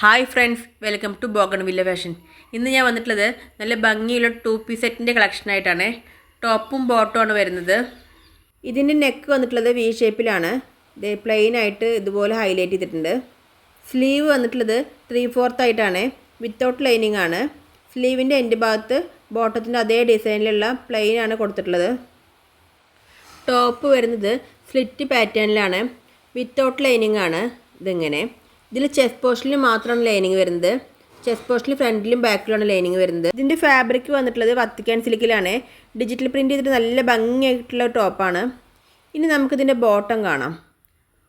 Hi friends welcome to bougainvillea fashion. ഇന്ന് ഞാൻ വന്നിട്ടുള്ളത് നല്ല ഭംഗിയുള്ള ടു പീസ് സെറ്റിന്റെ കളക്ഷനായിട്ടാണ് ടോപ്പും ബോട്ടുമാണ് വരുന്നത്. ഇതിന്റെ നെക്ക് വന്നിട്ടുള്ളത് വി ഷേപ്പിലാണ് ഇത് പ്ലെയിൻ ആയിട്ട് ഇതുപോലെ ഹൈലൈറ്റ് ചെയ്തിട്ടുണ്ട്. സ്ലീവ് വന്നിട്ടുള്ളത് ത്രീ ഫോർത്ത് ആയിട്ടാണ്. വിത്തൗട്ട് ലൈനിങ് ആണ്. സ്ലീവിന്റെ എന്റെ ഭാഗത്ത് ബോട്ടത്തിന്റെ അതേ ഡിസൈനിലുള്ള പ്ലെയിൻ ആണ് കൊടുത്തിട്ടുള്ളത്. ടോപ്പ് വരുന്നത് സ്ലിറ്റ് പാറ്റേണിലാണ് വിത്തൗട്ട് ലൈനിങ് ആണ് ഇതിങ്ങനെ. ഇതിൽ ചെസ്റ്റ് പോസ്റ്റിൽ മാത്രമാണ് ലൈനിങ് വരുന്നത്. ചെസ്റ്റ് പോസ്റ്റിൽ ഫ്രണ്ടിലും ബാക്കിലുമാണ് ലൈനിങ് വരുന്നത്. ഇതിന്റെ ഫാബ്രിക് വന്നിട്ടുള്ളത് വത്തിക്കാൻ സിലിക്കിലാണ് ഡിജിറ്റൽ പ്രിന്റ് ചെയ്തിട്ട് നല്ല ഭംഗിയായിട്ടുള്ള ടോപ്പാണ് ഇനി നമുക്കിതിന്റെ ബോട്ടം കാണാം.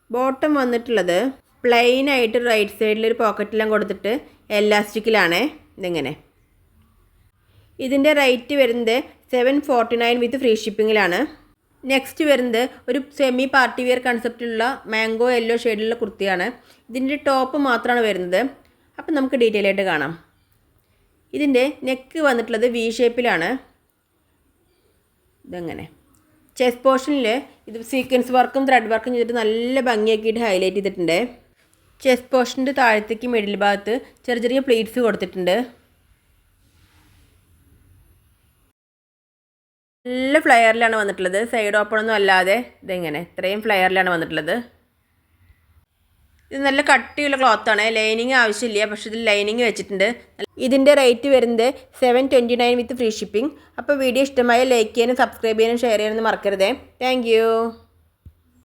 ബോട്ടം വന്നിട്ടുള്ളത് പ്ലെയിൻ ആയിട്ട് റൈറ്റ് സൈഡിൽ ഒരു പോക്കറ്റെല്ലാം കൊടുത്തിട്ട് എലാസ്റ്റിക്കിലാണ് ഇതിങ്ങനെ? ഇതിന്റെ റേറ്റ് വരുന്നത് seven forty nine with free ഷിപ്പിങ്ങിലാണ് next വരുന്നത് ഒരു സെമി പാർട്ടി വെയർ കൺസെപ്റ്റിലുള്ള മാംഗോ യെല്ലോ ഷെയ്ഡിലുള്ള കുർത്തിയാണ്. ഇതിന്റെ ടോപ്പ് മാത്രമാണ് വരുന്നത്. അപ്പം നമുക്ക് ഡീറ്റെയിൽ ആയിട്ട് കാണാം. ഇതിന്റെ നെക്ക് വന്നിട്ടുള്ളത് വി ഷേപ്പിലാണ് ഇതെങ്ങനെ? ചെസ് പോർഷനിൽ ഇത് സീക്വൻസ് വർക്കും ത്രെഡ് വർക്കും ചെയ്തിട്ട് നല്ല ഭംഗിയാക്കിയിട്ട് ഹൈലൈറ്റ് ചെയ്തിട്ടുണ്ട്. ചെസ് പോർഷന്റെ താഴത്തേക്ക് മിഡിൽ ഭാഗത്ത് ചെറിയ ചെറിയ പ്ലേറ്റ്സ് കൊടുത്തിട്ടുണ്ട്. നല്ല ഫ്ലെയറിലാണ് വന്നിട്ടുള്ളത്. സൈഡ് ഓപ്പൺ ഒന്നും അല്ലാതെ ഇതെങ്ങനെ? ഇത്രയും ഫ്ലെയറിലാണ് വന്നിട്ടുള്ളത്. ഇത് നല്ല കട്ടിയുള്ള ക്ലോത്താണ് ലൈനിങ് ആവശ്യമില്ല. പക്ഷെ ഇതിൽ ലൈനിങ് വെച്ചിട്ടുണ്ട്. ഇതിന്റെ റേറ്റ് വരുന്നത് seven twenty nine with free shipping അപ്പോൾ വീഡിയോ ഇഷ്ടമായ ലൈക്ക് ചെയ്യാനും സബ്സ്ക്രൈബ് ചെയ്യാനും ഷെയർ ചെയ്യാനും മറക്കരുതേ. താങ്ക്